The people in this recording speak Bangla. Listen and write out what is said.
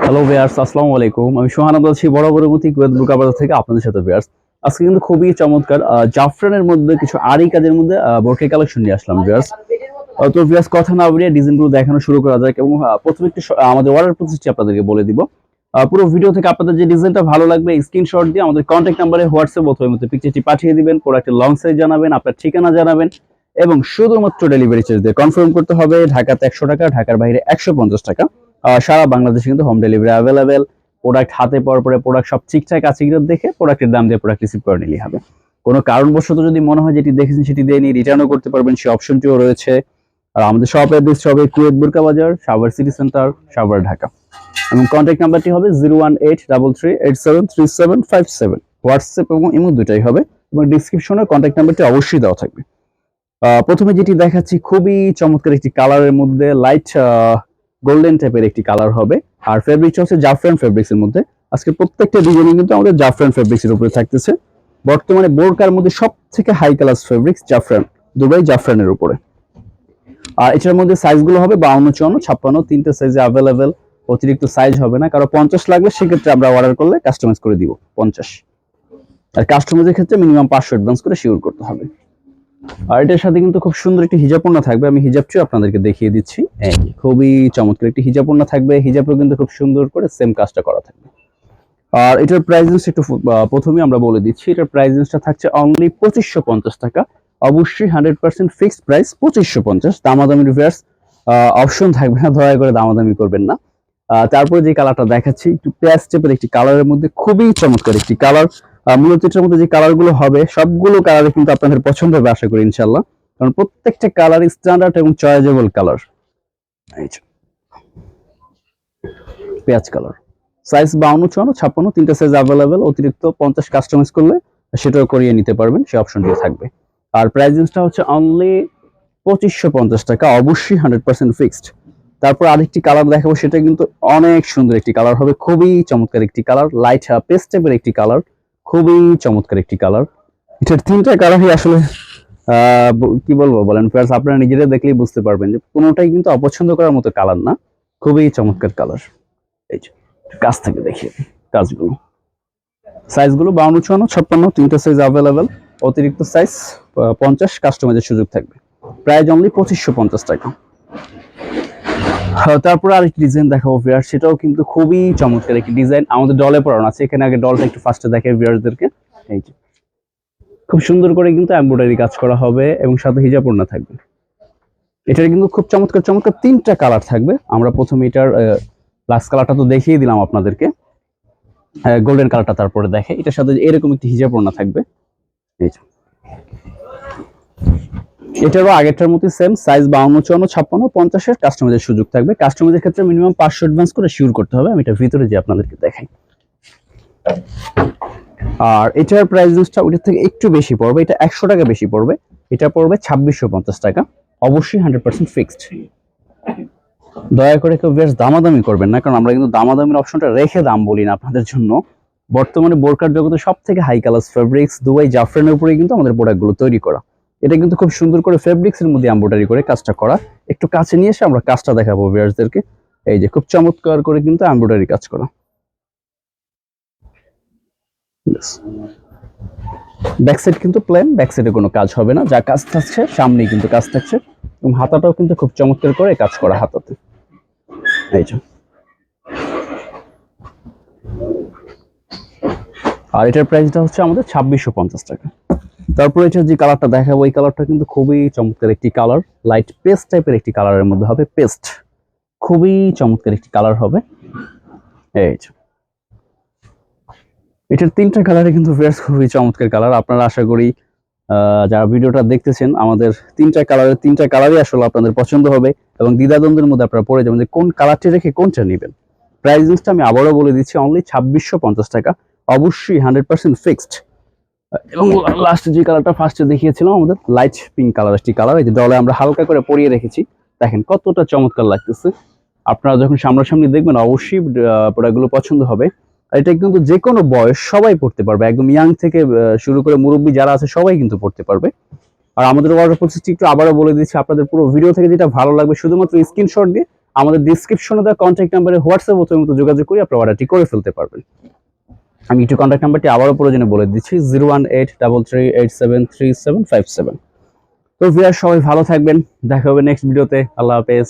হ্যালো ভিয়ার্স আসসালামু আলাইকুম। আমি সোহান বলছি বরাবরের মতো কুয়েত বাজার থেকে আপনাদের সাথে ভিয়ার্স আজকে কিন্তু খুবই চমৎকার জাফরানের মধ্যে কিছু আরি কাজের মধ্যে বোরকে কালেকশন নিয়ে আসলাম ভিয়ার্স তো ভিয়ার্স কথা না বলিয়ে ডিজাইনগুলো দেখানো শুরু করা যাক এবং প্রথমে একটু আমাদের অর্ডার প্রসেসটি আপনাদেরকে বলে দিব। পুরো ভিডিও থেকে আপনাদের যে ডিজাইনটা ভালো লাগবে স্ক্রিনশট দিয়ে আমাদের কন্ট্যাক্ট নাম্বারে হোয়াটসঅ্যাপ অথবা মধ্যে পিকচারটি পাঠিয়ে দিবেন প্রোডাক্টের লং সাইজ জানাবেন, আপনার ঠিকানা জানাবেন এবং শুধুমাত্র ডেলিভারি চার্জ দিয়ে কনফার্ম করতে হবে, ঢাকাতে একশো টাকা, ঢাকার বাইরে একশো পঞ্চাশ টাকা। সারা বাংলাদেশে কিন্তু হোম ডেলিভারি অ্যাভেলেবেল প্রোডাক্ট হাতে পাওয়ার পরে প্রোডাক্ট সব ঠিকঠাক আছে কিনা দেখে প্রোডাক্টের দাম দিয়ে প্রোডাক্ট রিসিভ করে নিলেই হবে। কোনো কারণবশত যদি মনে হয় যেটি দেখেছেন, সেটি দিয়ে নিয়ে রিটার্নও করতে পারবেন, সেই অপশনটিও রয়েছে। আর আমাদের শপ অ্যাড্রেস হবে Kuwait Burka Bazar, Savar city centre Savar Dhaka. এবং কন্ট্যাক্ট নাম্বারটি হবে zero one eight double three eight seven three seven five seven WhatsApp এবং ইমো দুটাই হবে এবং ডিসক্রিপশনে কন্ট্যাক্ট নাম্বারটি অবশ্যই দেওয়া থাকবে। প্রথমে যেটি দেখাচ্ছি খুবই চমৎকার একটি কালারের মধ্যে লাইট গোল্ডেন টাইপের একটি কালার হবে। আর ফেব্রিকটা হচ্ছে জাফরান ফেব্রিক্স এর মধ্যে। আজকে প্রত্যেকটা ডিজাইনে কিন্তু আমাদের জাফরান ফেব্রিক্স এর উপরে থাকতেছে। বর্তমানে বোরকার মধ্যে সব থেকে হাই ক্লাস ফেব্রিক্স জাফরান দুবাই জাফরানের উপরে। আর এটার মধ্যে সাইজগুলো হবে বাউন্ন, চুয়ান্ন, ছাপ্পান্ন, তিনটে সাইজে অ্যাভেলেবেল অতিরিক্ত সাইজ হবে না। কারও পঞ্চাশ লাগবে সেক্ষেত্রে আমরা অর্ডার করলে কাস্টমাইজ করে দিব, পঞ্চাশ। আর কাস্টমাইজের ক্ষেত্রে মিনিমাম পাঁচশো অ্যাডভান্স করে শিওর করতে হবে। আর এটার সাথে কিন্তু খুব সুন্দর একটি হিজাবপূর্ণ থাকবে। আমি হিজাবটিও আপনাদেরকে দেখিয়ে দিচ্ছি। খুবই চমৎকার একটি হিজাবপূর্ণ থাকবে। হিজাবও কিন্তু খুব সুন্দর করে সেম কাজটা করা থাকবে। আর এটার প্রাইস একটু ফু- আহ, প্রথমেই আমরা বলে দিচ্ছি এটার প্রাইসটা থাকছে অনলি পঁচিশশো পঞ্চাশ টাকা। অবশ্যই হান্ড্রেড পার্সেন্ট ফিক্সড প্রাইস পঁচিশশো পঞ্চাশ। দামাদামি রিভার্স অপশন থাকবে না দয়া করে দামাদামি করবেন না। তারপরে যে কালারটা দেখাচ্ছি একটু পেঁয়াজ টাইপের একটি কালারের মধ্যে খুবই চমৎকার একটি কালার মূলত এটার মধ্যে যে কালারগুলো হবে, সবগুলো কালারে কিন্তু আপনাদের পছন্দ হবে, আশা করি ইনশাল্লাহ কারণ প্রত্যেকটা কালার স্ট্যান্ডার্ড এবং চয়েজেবল কালার পেঁয়াজ কালার সাইজ বাউন্ন, চুয়ান্ন, ছাপ্পান্ন, তিনটা সাইজ অ্যাভেলেবেল অতিরিক্ত পঞ্চাশ কাস্টমাইজ করলে সেটাও করিয়ে নিতে পারবেন সেই অপশনটিও থাকবে। আর প্রাইসিংসটা হচ্ছে অনলি পঁচিশশো পঞ্চাশ টাকা, অবশ্যই হান্ড্রেড পার্সেন্ট ফিক্সড তারপর আরেকটি কালার দেখাবো, সেটা কিন্তু অনেক সুন্দর একটি কালার হবে, খুবই চমৎকার একটি কালার লাইট পেস্ট টাইপের একটি কালার খুবই চমৎকার একটি কালার এটার তিনটা কালারই আসলে কি বলব বলেন প্লাস আপনারা নিজেরা দেখলেই বুঝতে পারবেন যে কোনোটাই কিন্তু অপছন্দ করার মতো কালার না, খুবই চমৎকার কালার এই যে কাছ থেকে দিই কাজগুলো। সাইজগুলো বাউন্ন, চুয়ান্ন, ছাপ্পান্ন, তিনটা সাইজ অ্যাভেলেবেল অতিরিক্ত সাইজ পঞ্চাশ কাস্টমাইজের সুযোগ থাকবে। প্রাইস অনলি পঁচিশশো পঞ্চাশ টাকা। তারপরে আরেকটি ডিজাইন দেখাবো ভিয়ার সেটাও কিন্তু খুবই চমৎকার একটি ডিজাইন আমাদের ডলে পড়ানো আছে, এখানে আগে ডলটা একটু ফার্স্টে দেখে ভিয়ারদেরকে এই যে। খুব সুন্দর করে কিন্তু এমব্রয়ডারি কাজ করা হবে এবং সাথে হিজাব ওড়না থাকবে। এটার কিন্তু খুব চমৎকার চমৎকার তিনটা কালার থাকবে। আমরা প্রথমে এটার লাস্ট কালারটা তো দেখিয়ে দিলাম আপনাদেরকে। গোল্ডেন কালারটা তারপরে দেখে। এটার সাথে এরকম একটি হিজাব ওড়না থাকবে। এই এটারও আগেরটার মতো সেম সাইজ বাউন্ন, চুয়ান্ন, ছাপ্পান্ন, পঞ্চাশের কাস্টমাইজের সুযোগ থাকবে। কাস্টমাইজের ক্ষেত্রে মিনিমাম পাঁচশো অ্যাডভান্স করে শিওর করতে হবে। আমি এটা ভিতরে যে আপনাদেরকে দেখাই। আর এটার প্রাইস প্রাইসটা ওইটার থেকে একটু বেশি পড়বে। এটা একশো টাকা বেশি পড়বে। এটা পড়বে ছাব্বিশশো পঞ্চাশ টাকা। অবশ্যই হান্ড্রেড পার্সেন্ট ফিক্সড দয়া করে কেউ বেশ দামাদামি করবেন না, কারণ আমরা কিন্তু দামাদামির অপশনটা রেখে দাম বলি না আপনাদের জন্য। বর্তমানে বোরকার জগতে সব থেকে হাই কালার ফেব্রিক্স দুবাই, জাফরানের উপরে কিন্তু আমাদের প্রোডাক্টগুলো তৈরি করা। এটা কিন্তু খুব সুন্দর করে ফেব্রিক্স এর মধ্যে এমব্রয়ডারি করে কাজটা করা। একটু কাছে নিয়ে এসে আমরা কাজটা দেখাবো ভিউয়ার্সদেরকে এই যে খুব চমৎকার করে কিন্তু এমব্রয়ডারি কাজ করা। ব্যাক সাইড কিন্তু প্লেন ব্যাক সাইডে কোনো কাজ হবে না। যা কাজ থাকছে, সামনেই কিন্তু কাজ থাকছে। এবং হাতাটাও কিন্তু খুব চমৎকার করে কাজ করা হাতাতে। এই যে। আর এটার প্রাইসটা হচ্ছে আমাদের ছাব্বিশশো পঞ্চাশ টাকা। তারপর এটার যে কালারটা দেখাবো, এই কালারটা কিন্তু খুবই চমৎকার একটি কালার লাইট পেস্ট টাইপের একটি কালারের মধ্যে হবে পেস্ট খুবই চমৎকার একটি কালার হবে। এই। এটার তিনটা কালারে কিন্তু বেশ খুবই চমৎকার কালার আপনারা আশা করি যারা ভিডিওটা দেখতেছেন, আমাদের তিনটা কালারের তিনটা কালারই আসলে আপনাদের পছন্দ হবে এবং দ্বিধাদ্বন্দ্বের মধ্যে আপনারা পড়ে যাবেন যে কোন কালারটি রেখে কোনটা নেবেন। প্রাইসিংসটা আমি আবারও বলে দিচ্ছি অনলি ছাব্বিশশো টাকা। অবশ্যই হান্ড্রেড পার্সেন্ট ফিক্সড এবং লাস্ট যে কালারটা ফার্স্টে দেখিয়েছিলাম আমাদের লাইট পিঙ্ক কালার একটি কালার এই যে ডলে আমরা হালকা করে পরিয়ে রেখেছি। দেখেন কতটা চমৎকার লাগতেছে। আপনারা যখন সামনাসামনি দেখবেন, অবশ্যই প্রোডাক্টগুলো পছন্দ হবে। আর এটা কিন্তু যে কোনো বয়স সবাই পড়তে পারবে। একদম ইয়াং থেকে শুরু করে মুরব্বী যারা আছে, সবাই কিন্তু পড়তে পারবে। আর আমাদের অর্ডার প্রসেসটি একটু আবারও বলে দিচ্ছি, আপনাদের পুরো ভিডিও থেকে যেটা ভালো লাগবে, শুধুমাত্র স্ক্রিনশট দিয়ে আমাদের ডিসক্রিপশনে দেওয়া কন্ট্যাক্ট নাম্বারে হোয়াটসঅ্যাপ অথবা যোগাযোগ করে আপনার অর্ডারটি করে ফেলতে পারবেন। আমি একটু কন্ট্যাক্ট নাম্বারটি আবারও প্রয়োজনে বলে দিচ্ছি zero one eight double three eight seven three seven five seven তো ভিয়ার সবাই ভালো থাকবেন, দেখা হবে নেক্সট ভিডিওতে আল্লাহ হাফেজ।